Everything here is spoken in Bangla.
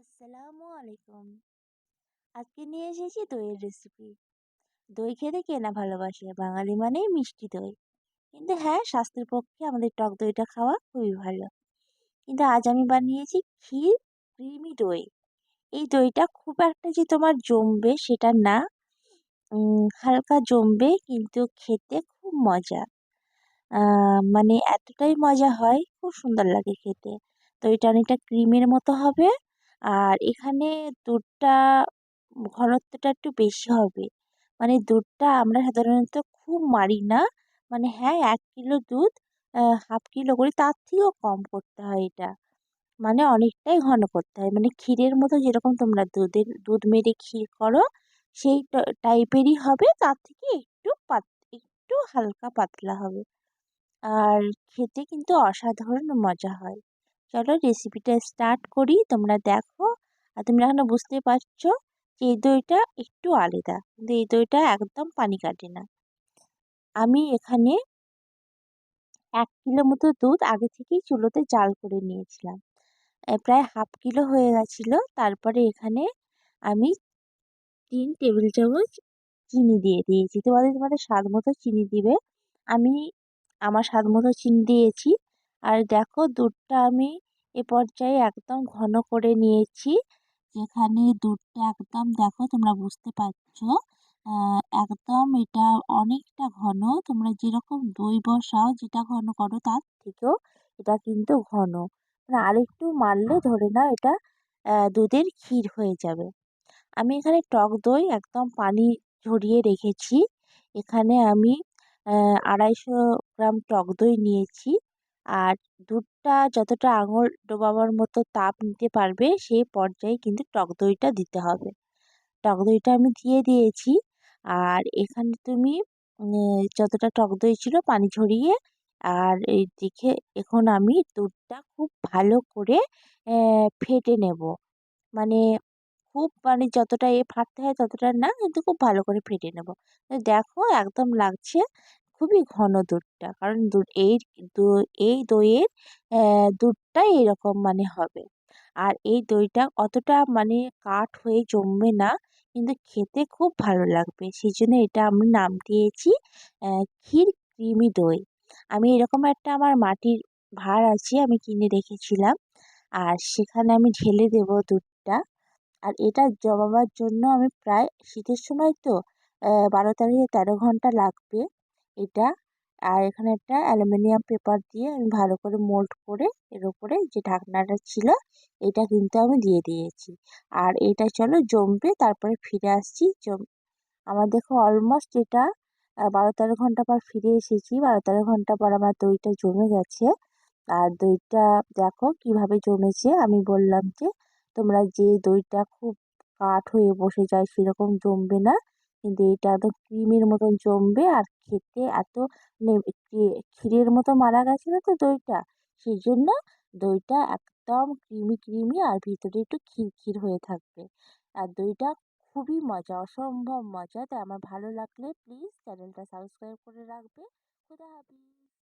আসসালামু আলাইকুম। আজকে নিয়ে এসেছি দইয়ের রেসিপি দই খেতে কে না ভালোবাসে? বাঙালি মানেই মিষ্টি দই। কিন্তু হ্যাঁ স্বাস্থ্যের পক্ষে আমাদের টক দইটা খাওয়া খুবই ভালো। কিন্তু আজ আমি বানিয়েছি ক্ষীর ক্রিমি দই। এই দইটা খুব একটা যে তোমার জমবে সেটা না। হালকা জমবে কিন্তু খেতে খুব মজা। মানে এতটাই মজা হয়, খুব সুন্দর লাগে খেতে। দইটা অনেকটা ক্রিমের মতো হবে। আর এখানে দুধটা ঘনত্বটা একটু বেশি হবে। মানে দুধটা আমরা সাধারণত খুব মারি না। মানে হ্যাঁ এক কিলো দুধ হাফ কিলো করি তার থেকেও কম করতে হয় এটা। মানে অনেকটাই ঘন করতে হয়। মানে ক্ষীরের মতো যেরকম তোমরা দুধের, দুধ মেরে ক্ষীর করো, সেই টাইপেরই হবে। তার থেকে একটু পাত, একটু হালকা পাতলা হবে। আর খেতে কিন্তু অসাধারণ মজা হয়। চলো রেসিপিটা স্টার্ট করি। তোমরা দেখো। আর তোমরা এখনও বুঝতে পারছ যে এই দইটা একটু আলাদা। কিন্তু এই দইটা একদম পানি কাটে না। আমি এখানে এক কিলো মতো দুধ আগে থেকেই চুলোতে জাল করে নিয়েছিলাম। প্রায় হাফ কিলো হয়ে গেছিল। তারপরে এখানে আমি তিন টেবিল চামচ চিনি দিয়ে দিয়েছি। তোমাদের তোমাদের স্বাদ মতো চিনি দিবে। আমি আমার স্বাদ মতো চিনি দিয়েছি। আর দেখো দুধটা আমি এ পর্যায়ে একদম ঘন করে নিয়েছি। যেখানে দুধটা একদম দেখো তোমরা বুঝতে পারছ একদম এটা অনেকটা ঘন। তোমরা যেরকম দই বসাও, যেটা ঘন করো তার থেকেও এটা কিন্তু ঘন। মানে আরেকটু মারলে ধরে নাও এটা দুধের ক্ষীর হয়ে যাবে। আমি এখানে টক দই একদম পানি ঝরিয়ে রেখেছি। এখানে আমি আড়াইশো গ্রাম টক দই নিয়েছি। আর দুধটা যতটা আঙুল ডোবাবার মতো তাপ নিতে পারবে, সেই পর্যায়ে কিন্তু টক দইটা দিতে হবে। টক দইটা আমি দিয়ে দিয়েছি। আর এখানে তুমি যতটা টক দই ছিল পানি ঝরিয়ে আর এই দিকে এখন আমি দুধটা খুব ভালো করে ফেটে নেব। মানে খুব মানে যতটা এ ফাটতে হয় ততটা না, কিন্তু খুব ভালো করে ফেটে নেব। দেখো একদম লাগছে। খুবই ঘন দুধটা। কারণ এই এই দইয়ের দুধটাই এরকম মানে হবে। আর এই দইটা অতটা মানে কাঠ হয়ে জমবে না, কিন্তু খেতে খুব ভালো লাগবে। সেই জন্য এটা আমি নাম দিয়েছি ক্ষীর ক্রিমি দই। আমি এরকম একটা আমার মাটির ভাঁড় আছে, আমি কিনে রেখেছিলাম। আর সেখানে আমি ঢেলে দেবো দুধটা। আর এটা জমাবার জন্য আমি প্রায় শীতের সময় তো বারো তারিখে তেরো ঘণ্টা লাগবে। এটা। আর এখানে একটা অ্যালুমিনিয়াম পেপার দিয়ে আমি ভালো করে মোল্ড করে এর ওপরে যে ঢাকনাটা ছিল, এটা কিন্তু আমি দিয়ে দিয়েছি। আর এটা চলো জমবে, তারপরে ফিরে আসছি। জম আমার দেখো অলমোস্ট এটা বারো তেরো ঘণ্টা পর ফিরে এসেছি। বারো তেরো ঘণ্টা পর আমার দইটা জমে গেছে। আর দইটা দেখো কীভাবে জমেছে। আমি বললাম যে, তোমরা যে দইটা খুব কাঠ হয়ে বসে যায় সেরকম জমবে না। কিন্তু এটা একদম ক্রিমের মতন জমবে আর খেতে এত ক্ষীরের মতো মারা গেছে না তো দইটা? সেই জন্য দইটা একদম ক্রিমি ক্রিমি আর ভিতরে একটু ক্ষীর হয়ে থাকবে। আর দইটা খুবই মজা, অসম্ভব মজা। তাই আমার ভালো লাগলে প্লিজ চ্যানেলটা সাবস্ক্রাইব করে রাখবে। খুদা হাফিজ।